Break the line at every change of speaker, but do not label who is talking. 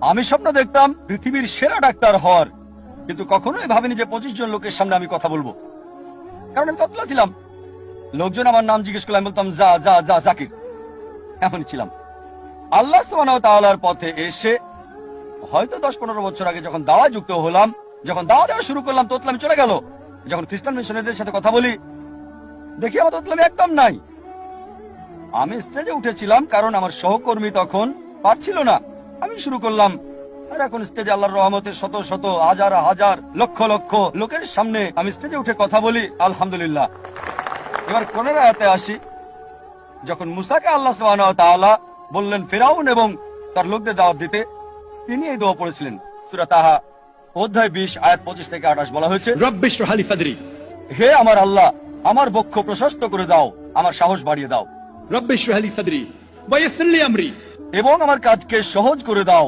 আমি স্বপ্ন দেখতাম পৃথিবীর সেরা ডাক্তার হওয়ার। কিন্তু কখনোই ভাবিনি যে পঁচিশ জন লোকের সামনে আমি কথা বলব। কারণ আমি ততলা ছিলাম। লোকজন আমার নাম জিজ্ঞেস করলে আমি বলতাম, যা যা যা, জাকির। এমনই ছিলাম। আল্লাহ তাআলার পথে এসে হয়তো দশ, পনেরো বছর আগে যখন দাওয়া যুক্ত হলাম, যখন দাওয়া দেওয়া শুরু করলাম, তোতলামি চলে গেল। যখন খ্রিস্টান মিশনারিদের সাথে কথা বলি, দেখি আমার তোতলামি একদম নাই। আমি স্টেজে উঠেছিলাম কারণ আমার সহকর্মী তখন পারছিল না। আমি শুরু করলাম। আর এখন স্টেজে আল্লাহর রহমতে শত শত হাজার হাজার লক্ষ লক্ষ লোকের সামনে আমি স্টেজে উঠে কথা বলি। আলহামদুলিল্লাহ। এবার কোনের আয়াতে আসি? যখন মুসাকে আল্লাহ তাআলা বললেন ফেরাউন এবং তার লোকদের দাওয়াত দিতে তিনি এই দোয়া পড়েছিলেন। সুরা তাহা অধ্যায় বিশ আয়াত পঁচিশ থেকে আঠাশ বলা হয়েছে হে আমার আল্লাহ আমার বক্ষ প্রশস্ত করে দাও আমার সাহস বাড়িয়ে দাও।
রব্বিশ আমরি।
এবং আমার কাজকে সহজ করে দাও।